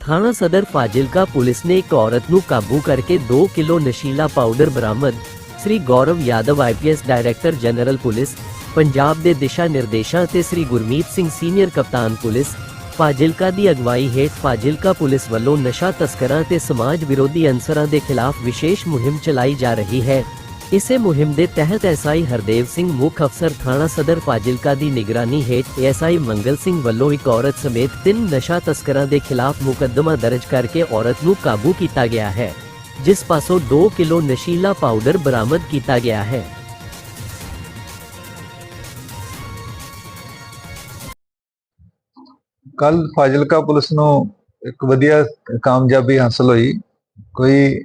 ਥਾਣਾ ਸਦਰ ਫਾਜ਼ਿਲਕਾ ਪੁਲਿਸ ਨੇ ਇੱਕ ਔਰਤ ਨੂੰ ਕਾਬੂ ਕਰਕੇ 2 ਕਿਲੋ ਨਸ਼ੀਲਾ ਪਾਊਡਰ ਬਰਾਮਦ Shri Gaurav Yadav IPS director general police Punjab ਦੇ ਦਿਸ਼ਾ ਨਿਰਦੇਸ਼ਾਂ ਤੇ ਸ੍ਰੀ ਗੁਰਮੀਤ ਸਿੰਘ ਸੀਨੀਅਰ ਕਪਤਾਨ ਪੁਲਿਸ ਫਾਜ਼ਿਲਕਾ ਦੀ ਅਗਵਾਈ ਹੇਠ ਫਾਜ਼ਿਲਕਾ ਪੁਲਿਸ ਵੱਲੋਂ ਨਸ਼ਾ ਤਸਕਰਾਂ ਤੇ ਸਮਾਜ ਵਿਰੋਧੀ ਅਨਸਰਾਂ ਦੇ ਖਿਲਾਫ ਵਿਸ਼ੇਸ਼ ਮੁਹਿੰਮ ਚਲਾਈ ਜਾ ਰਹੀ ਹੈ ਇਸੇ ਮੁਹਿੰਮ ਦੇ ਤਹਿਤ ਐਸਆਈ ਹਰਦੇਵ ਸਿੰਘ, ਮੁੱਖ ਅਫਸਰ ਥਾਣਾ ਸਦਰ ਫਾਜ਼ਿਲਕਾ ਦੀ ਨਿਗਰਾਨੀ ਹੇਠ ਐਸਆਈ ਮੰਗਲ ਸਿੰਘ ਵੱਲੋਂ ਇੱਕ ਔਰਤ ਸਮੇਤ ਤਿੰਨ ਨਸ਼ਾ ਤਸਕਰਾਂ ਦੇ ਖਿਲਾਫ ਮੁਕੱਦਮਾ ਦਰਜ ਕਰਕੇ ਔਰਤ ਨੂੰ ਕਾਬੂ ਕੀਤਾ ਗਿਆ ਹੈ, ਜਿਸ ਪਾਸੋਂ 2 ਕਿਲੋ ਨਸ਼ੀਲਾ ਪਾਊਡਰ ਬਰਾਮਦ ਕੀਤਾ ਗਿਆ ਹੈ। ਕੱਲ ਫਾਜ਼ਿਲਕਾ ਪੁਲਿਸ ਨੂੰ ਇੱਕ ਵਧੀਆ ਕਾਮਯਾਬੀ ਹਾਸਲ ਹੋਈ। ਕੋਈ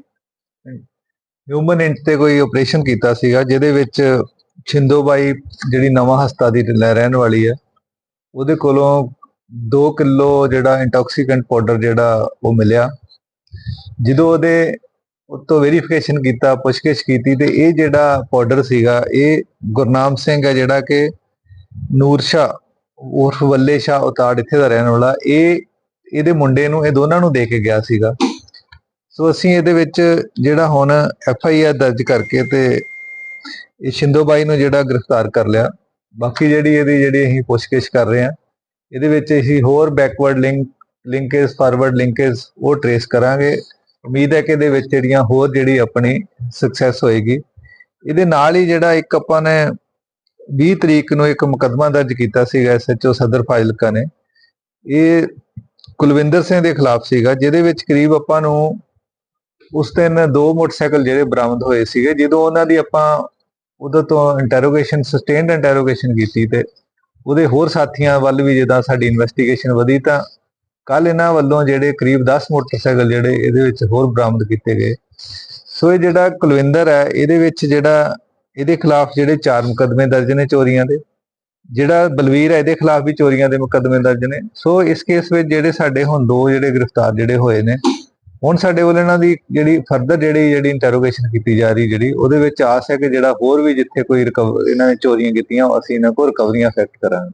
ਹਿਊਮਨ ਇੰਚ ਤੇ ਕੋਈ ਆਪਰੇਸ਼ਨ ਕੀਤਾ ਸੀਗਾ, ਜਿਹਦੇ ਵਿੱਚ ਛਿੰਦੋਬਾਈ ਜਿਹੜੀ ਨਵਾਂ ਹਸਤਾ ਦੀ ਲੈ, ਰਹਿਣ ਵਾਲੀ ਹੈ, ਉਹਦੇ ਕੋਲੋਂ 2 ਕਿਲੋ ਜਿਹੜਾ ਇੰਟੌਕਸੀਕੈਂਟ ਪਾਊਡਰ ਜਿਹੜਾ ਉਹ ਮਿਲਿਆ। ਜਦੋਂ ਉਹਦੇ ਉਤੋਂ ਵੈਰੀਫਿਕੇਸ਼ਨ ਕੀਤਾ, ਪੁੱਛਗਿੱਛ ਕੀਤੀ ਤੇ ਇਹ ਜਿਹੜਾ ਪਾਊਡਰ ਸੀਗਾ, ਇਹ ਗੁਰਨਾਮ ਸਿੰਘ ਹੈ ਜਿਹੜਾ ਕਿ ਨੂਰ ਸ਼ਾ ਉਰਫ ਵੱਲੇ ਸ਼ਾ ਉਤਾੜ ਇੱਥੇ ਦਾ ਰਹਿਣ ਵਾਲਾ, ਇਹ, ਇਹਦੇ ਮੁੰਡੇ ਨੂੰ, ਇਹ ਦੋਨਾਂ ਨੂੰ ਦੇ ਕੇ ਗਿਆ ਸੀਗਾ। ਸੋ ਅਸੀਂ ਇਹਦੇ ਵਿੱਚ ਜਿਹੜਾ ਹੁਣ ਐਫ ਆਈ ਆਰ ਦਰਜ ਕਰਕੇ ਤੇ ਇਹ ਸ਼ਿੰਦੋਬਾਈ ਨੂੰ ਜਿਹੜਾ ਗ੍ਰਿਫਤਾਰ ਕਰ ਲਿਆ। ਬਾਕੀ ਜਿਹੜੀ ਇਹਦੀ ਜਿਹੜੀ ਅਸੀਂ ਪੁੱਛਗਿੱਛ ਕਰ ਰਹੇ ਹਾਂ, ਇਹਦੇ ਵਿੱਚ ਅਸੀਂ ਹੋਰ backward link linkage forward linkage ਉਹ ਟਰੇਸ ਕਰਾਂਗੇ। ਉਮੀਦ ਹੈ ਕਿ ਇਹਦੇ ਵਿੱਚ ਜਿਹੜੀਆਂ ਹੋਰ ਜਿਹੜੀ ਆਪਣੀ ਸਕਸੈਸ ਹੋਏਗੀ। ਇਹਦੇ ਨਾਲ ਹੀ ਜਿਹੜਾ ਇੱਕ ਆਪਾਂ ਨੇ 20 ਤਰੀਕ ਨੂੰ ਇੱਕ ਮੁਕੱਦਮਾ ਦਰਜ ਕੀਤਾ ਸੀਗਾ ਐਸਐਚਓ ਸਦਰ ਫਾਜ਼ਿਲਕਾ ਨੇ। ਇਹ ਕੁਲਵਿੰਦਰ ਸਿੰਘ ਦੇ ਖਿਲਾਫ ਸੀਗਾ, ਜਿਹਦੇ ਵਿੱਚ ਕਰੀਬ ਆਪਾਂ ਨੂੰ ਉਸ ਦਿਨ ਦੋ ਮੋਟਰਸਾਈਕਲ ਜਿਹੜੇ ਬਰਾਮਦ ਹੋਏ ਸੀਗੇ, ਜਦੋਂ ਉਹਨਾਂ ਦੀ ਆਪਾਂ ਉਦੋਂ ਤੋਂ ਇੰਟਰੋਗੇਸ਼ਨ ਸਸਟੇਨਡ ਇੰਟਰੋਗੇਸ਼ਨ ਕੀਤੀ ਤੇ ਉਹਦੇ ਹੋਰ ਸਾਥੀਆਂ ਵੱਲ ਵੀ ਜਿੱਦਾਂ ਸਾਡੀ ਇਨਵੈਸਟੀਗੇਸ਼ਨ ਵਧੀ ਤਾਂ ਕੱਲ ਇਹਨਾਂ ਵੱਲੋਂ ਜਿਹੜੇ ਕਰੀਬ 10 ਮੋਟਰਸਾਈਕਲ ਜਿਹੜੇ ਇਹਦੇ ਵਿੱਚ ਹੋਰ ਬਰਾਮਦ ਕੀਤੇ ਗਏ। ਸੋ ਇਹ ਜਿਹੜਾ ਕੁਲਵਿੰਦਰ ਹੈ, ਇਹਦੇ ਵਿੱਚ ਜਿਹੜਾ ਇਹਦੇ ਖਿਲਾਫ ਜਿਹੜੇ ਚਾਰ ਮੁਕੱਦਮੇ ਦਰਜ ਨੇ ਚੋਰੀਆਂ ਦੇ, ਜਿਹੜਾ ਬਲਵੀਰ ਹੈ ਇਹਦੇ ਖਿਲਾਫ ਵੀ ਚੋਰੀਆਂ ਦੇ ਮੁਕੱਦਮੇ ਦਰਜ ਨੇ। ਸੋ ਇਸ ਕੇਸ ਵਿੱਚ ਜਿਹੜੇ ਸਾਡੇ ਹੁਣ ਦੋ ਜਿਹੜੇ ਗ੍ਰਿਫਤਾਰ ਜਿਹੜੇ ਹੋਏ ਨੇ ਹੁਣ ਸਾਡੇ ਵੱਲ ਇਹਨਾਂ ਦੀ ਜਿਹੜੀ ਫਰਦਰ ਜਿਹੜੀ ਜਿਹੜੀ ਇੰਟਰੋਗੇਸ਼ਨ ਕੀਤੀ ਜਾ ਰਹੀ ਜਿਹੜੀ, ਉਹਦੇ ਵਿੱਚ ਆਸ ਹੈ ਕਿ ਜਿਹੜਾ ਹੋਰ ਵੀ ਜਿੱਥੇ ਕੋਈ ਰਿਕਵਰ ਇਹਨਾਂ ਨੇ ਚੋਰੀਆਂ ਕੀਤੀਆਂ ਅਸੀਂ ਇਹਨਾਂ ਕੋਲ ਰਿਕਵਰੀਆਂ ਫੈਕਟ ਕਰਾਂਗੇ।